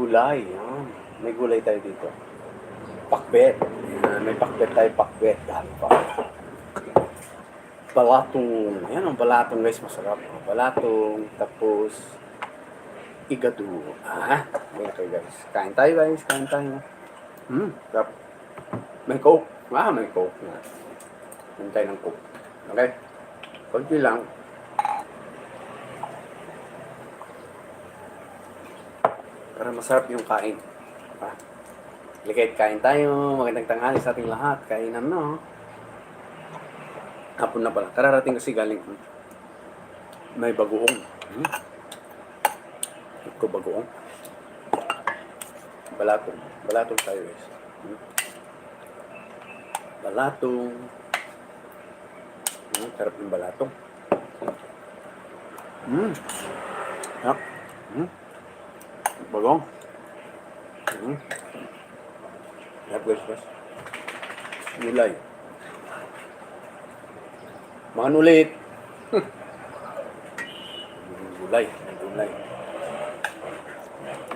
Gulay. Yan. May gulay tayo dito. Pakbet. May pakbet tayo. Pakbet. Dami pa. Balatong. Yan ang balatong guys. Masarap. Balatong. Tapos igado. Ah. Okay guys. Kain tayo guys. Kain tayo. Hmm. Sarap. May coke. Ah, may coke. Yan. Kain tayo ng coke. Okay. Konti lang. Para masarap yung kain. Ah. Kain tayo. Magandang tanghali sa ating lahat. Kainan no. Hapon na pala. Kararating kasi galing may bagoong. Hmm? Ito bagoong. Balatong. Balatong tayo guys. Hmm? Balatong. Hmm, sarap ng balatong. Hmm. Sarap. Hmm. Bagong. Hmm. Sarap guys, guys. Gulay. Makan ulit. Gulay. Gulay.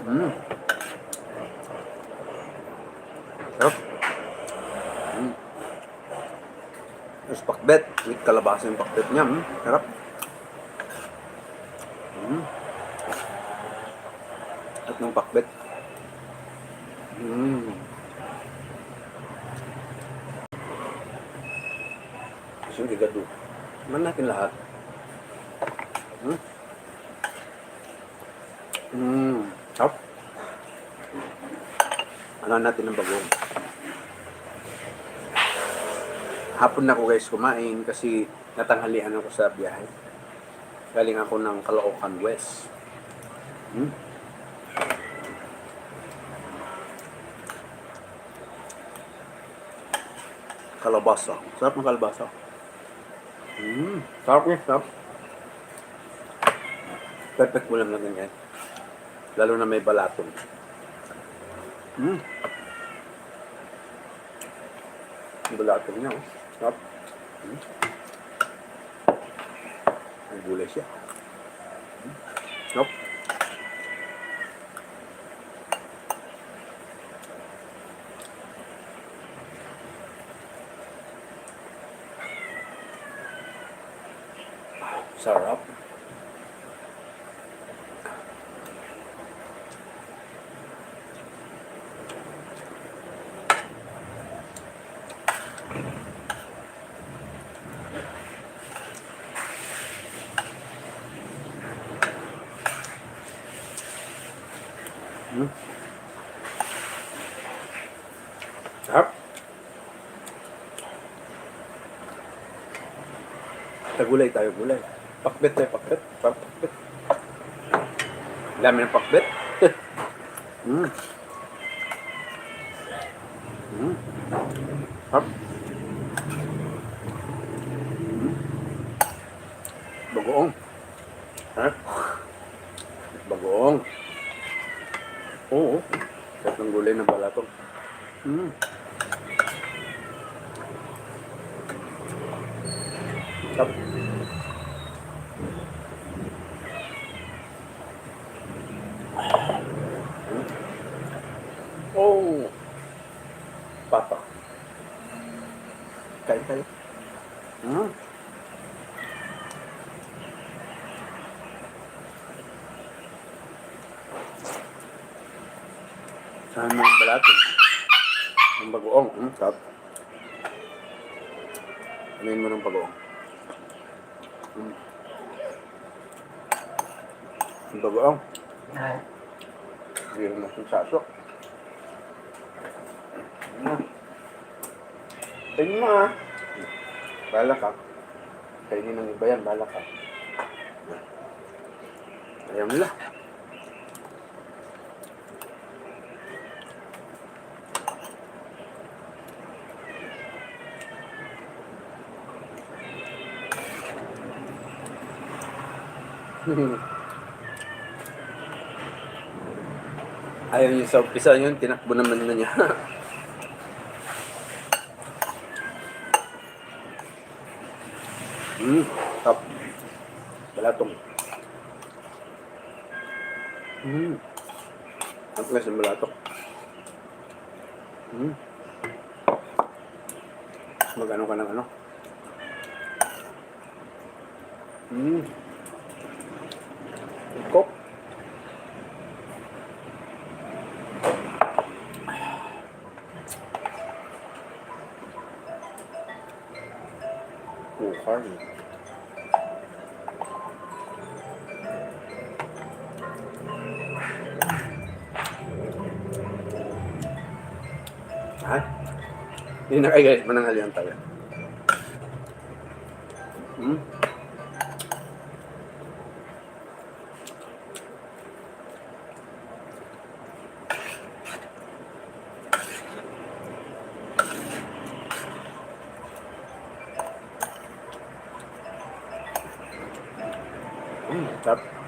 Hmm. Sarap. Hmm. Tapos pakbet. With kalabasa yung pakbet niya. Hmm. Sarap. Hmm. At ng pakbet. Gusto yung gigado. Man natin lahat. Hmm. Hmm. Sarap. Ano natin ng bagong. Hapon na ako guys kumain kasi natanghalian ako sa biyahe. Galing ako ng Caloocan West. Hmm? Kalabasa. Sarap ng kalabasa. Hmm. Sarap niya. Sarap. Perfect ulam na ganyan. Lalo na may balaton. Hmm. Ang balaton niya. Oh. Sarap. Hmm. May gulay siya. Hmm. Sarap. Sarap. Hmm. Sarap. Tagulay tayo, gulay. Pakbet tayo, pakbet. Pakbet. Dami ng pakbet. mm. Mm. Sarap. Mm. Bagoong. Ha? Bagoong. Oo. Sarap ng gulay ng balatong. Mm. Sarap. Oh. Papa. Kain tayo. Hmm. Saan mo yung balatin? Ang bagoong. Hmm, sarap. Ano mo ng bagoong? Hmm. Ang bagoong. Hindi rin natin saso. Ano? Tingin mo ah. Bala ka. Kainin ng iba yan, bala ka. Ayaw nila. Ayaw niya sa umpisa yun, tinakbo naman na niya. Hmm, top. Balatong. Hmm. Ang guys, ng balatok. Hmm. Mag-ano ka ng ano? Hmm. Oh, hard. Ha? Hindi na kayo guys, mananghal yan tayo. Hmm? Hmm, sarap.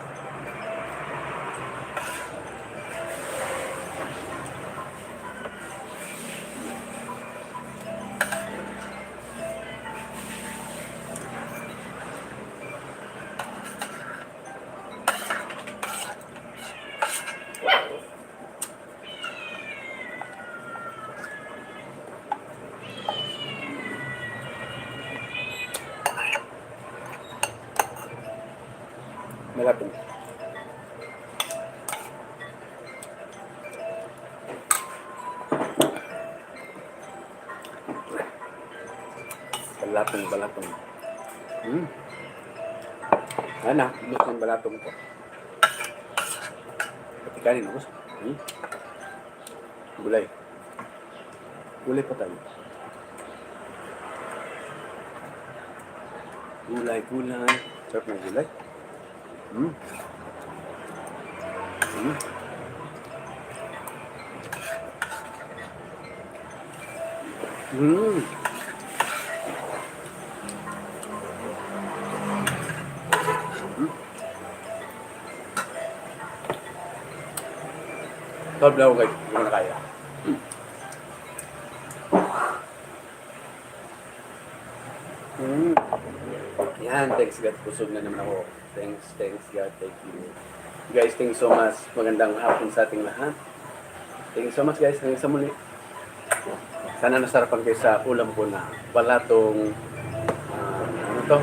Malapit. Balatong, balatong. Hmm. Ano, ubos ng balatong ko. Pati kanin, ubos. Hmm. Gulay. Gulay pa tayo. Gulay, gulay. Sarap ng gulay. Hmm. Hmm. Hmm. Hmm. Sarap daw guys, hindi ko Hmm. Yan, thanks God. Busog na naman ako. Thanks, thanks God. Thank you. Guys, thank you so much. Magandang hapon sa ating lahat. Thank you so much guys. Hanggang sa muli. Sana nasarapan kayo sa ulam ko na balatong ah, ano to?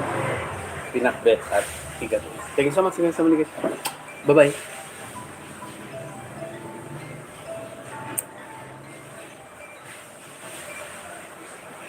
Pinakbet at tigat. Thank you so much. Hanggang sa muli guys. Bye-bye.